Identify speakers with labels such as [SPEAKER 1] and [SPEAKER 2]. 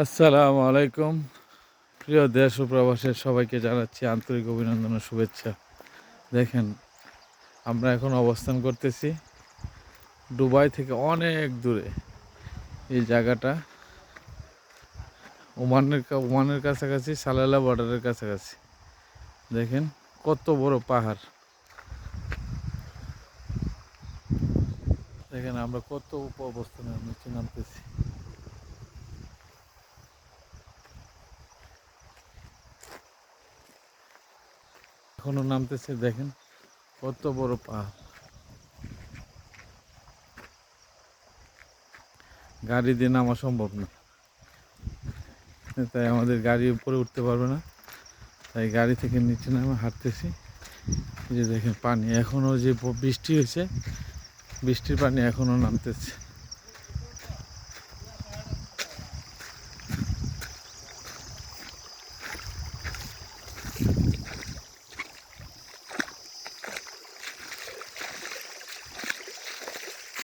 [SPEAKER 1] আসসালামু আলাইকুম। প্রিয় দেশ ও প্রবাসের সবাইকে জানাচ্ছি আন্তরিক অভিনন্দন ও শুভেচ্ছা। দেখেন, আমরা এখন অবস্থান করতেছি দুবাই থেকে অনেক দূরে। এই জায়গাটা ওমানের ওমানের কাছাকাছি, সালালা বর্ডারের কাছাকাছি। দেখেন, কত বড় পাহাড়। দেখেন, আমরা কত অবস্থানের নিচে নামতেছি। এখনও নামতেছে, দেখেন কত বড় পাহাড়। গাড়ি দিয়ে নামা সম্ভব না। তাই আমাদের গাড়ি উপরে উঠতে পারবে না। তাই গাড়ি থেকে নিচে নামে হাঁটতেছি। যে দেখেন পানি এখনও যে বৃষ্টি হয়েছে, বৃষ্টির পানি এখনও নামতেছে।